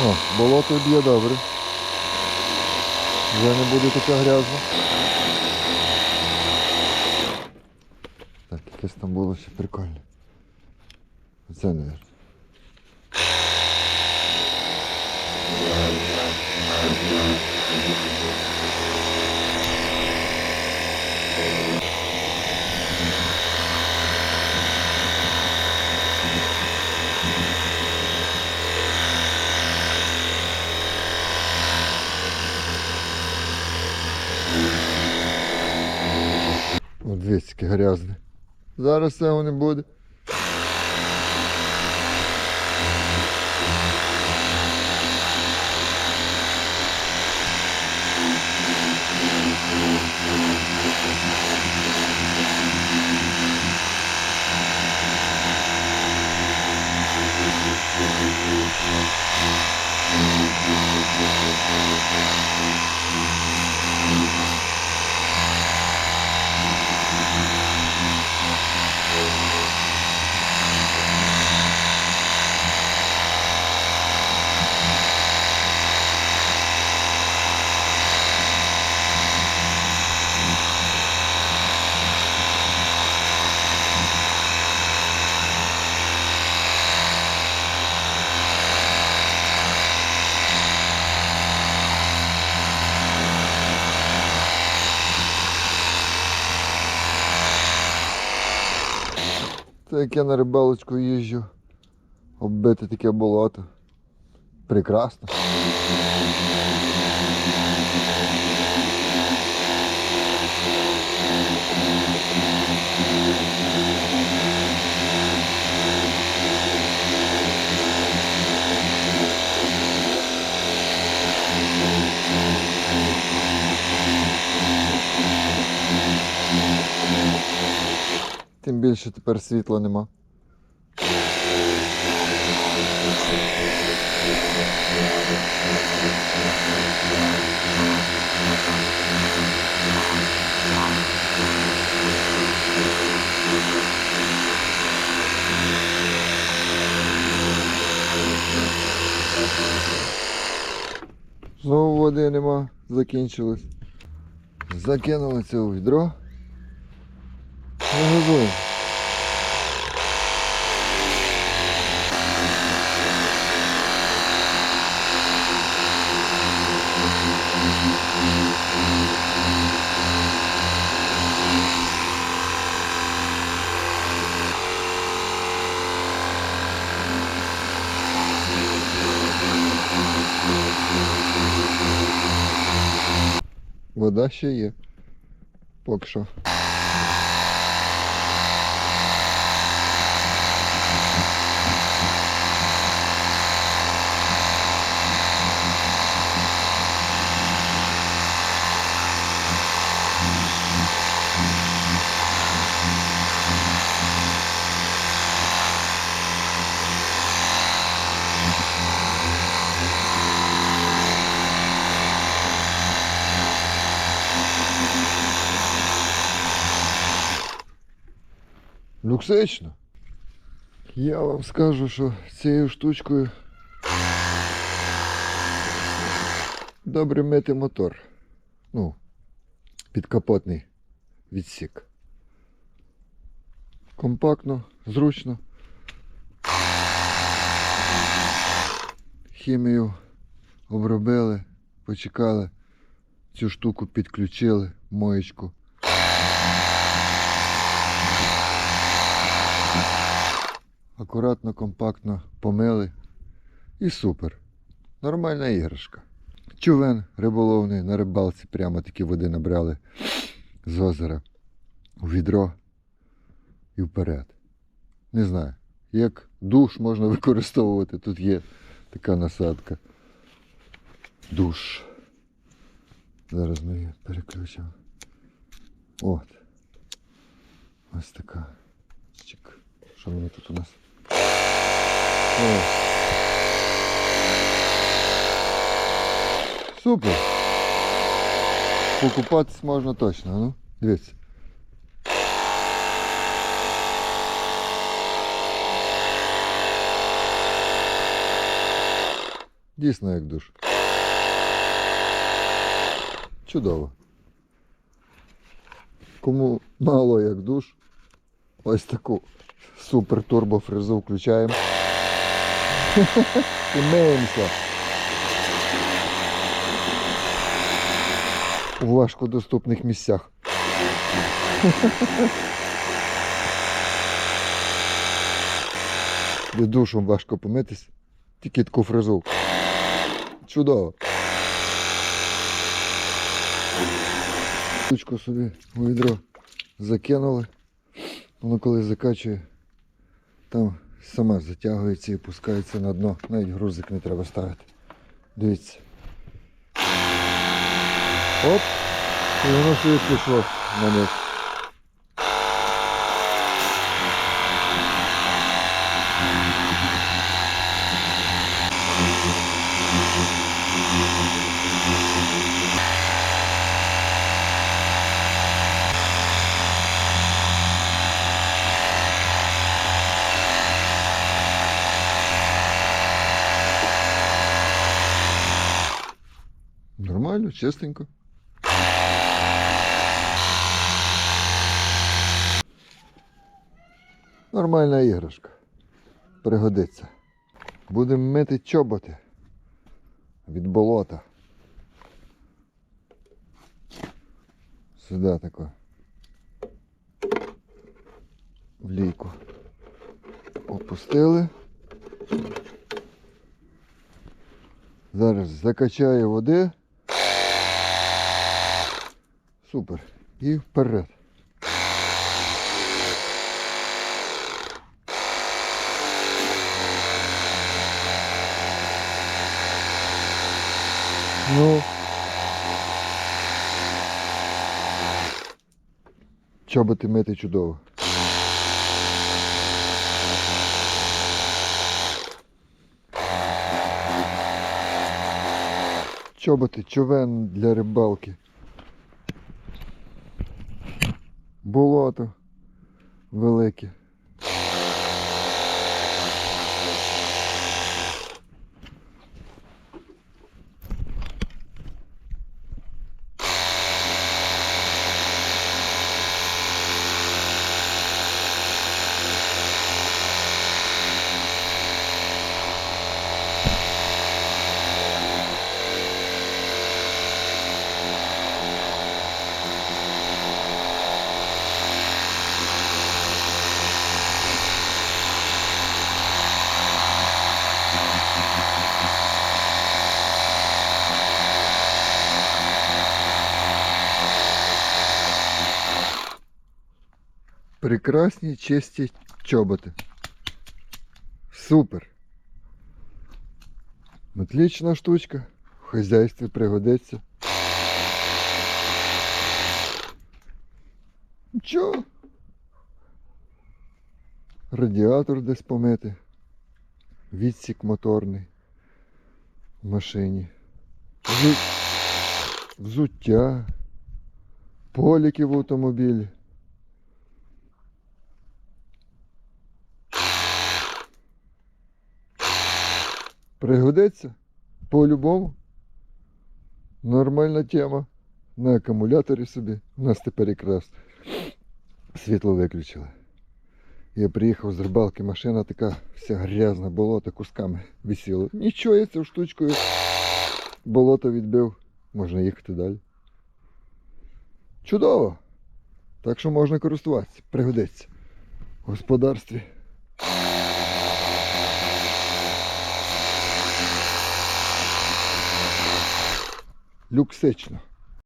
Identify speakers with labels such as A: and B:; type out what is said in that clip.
A: О, болото б'є добре. Вже не буде таке грязно. Так, якесь там було ще прикольне. Оце, мабуть. Дивіться, грязне. Зараз цього не буде. Це як я на рибалочку їжджу. Оббити таке болото. Прекрасно. Тим більше тепер світла нема. Знову води нема, закінчилось. Закинули це у відро. Не газуємо. Вода ще є. Поки що. Люксично. Я вам скажу, що цією штучкою добре мити мотор. Ну, підкапотний відсік. Компактно, зручно. Хімію обробили, почекали, цю штуку підключили, моєчку. Акуратно, компактно помили і супер. Нормальна іграшка. Човен риболовний на рибалці прямо такі води набрали з озера у відро і вперед. Не знаю, як душ можна використовувати. Тут є така насадка. Душ. Зараз ми її переключимо. От. Ось така. Чик. Що мені тут у нас? О. Супер. Покупатись можна точно, а ну? Дивіться. Дійсно як душ. Чудово. Кому мало як душ, ось таку супер турбо фрезу включаємо. І миємося. У важкодоступних місцях. Де душом важко помитись, тільки таку фрезу. Чудово. Ручку собі у відро закинули. Воно коли закачує, там сама затягується і пускається на дно. Навіть грузик не треба ставити. Дивіться. Оп! І воно собі пішло на них. Нормально, чистенько. Нормальна іграшка. Пригодиться. Будемо мити чоботи від болота. Сюди тако. В лійку. Опустили. Зараз закачаю води. Супер. І вперед. Ну. Чоботи мити чудово. Чоботи, човен для рибалки. Болото велике. Прекрасні чисті чоботи. Супер. Отлична штучка. В хазяйстві пригодиться. Нічого. Радіатор десь помити. Відсік моторний в машині. Взуття. Поліки в автомобілі. Пригодиться по-любому. Нормальна тема. На акумуляторі собі. У нас тепер якраз світло виключили. Я приїхав з рибалки, машина така вся грязна, болото кусками висіло. Нічого я цю штучкою болото відбив. Можна їхати далі. Чудово! Так що можна користуватися, пригодиться в господарстві. Люксично.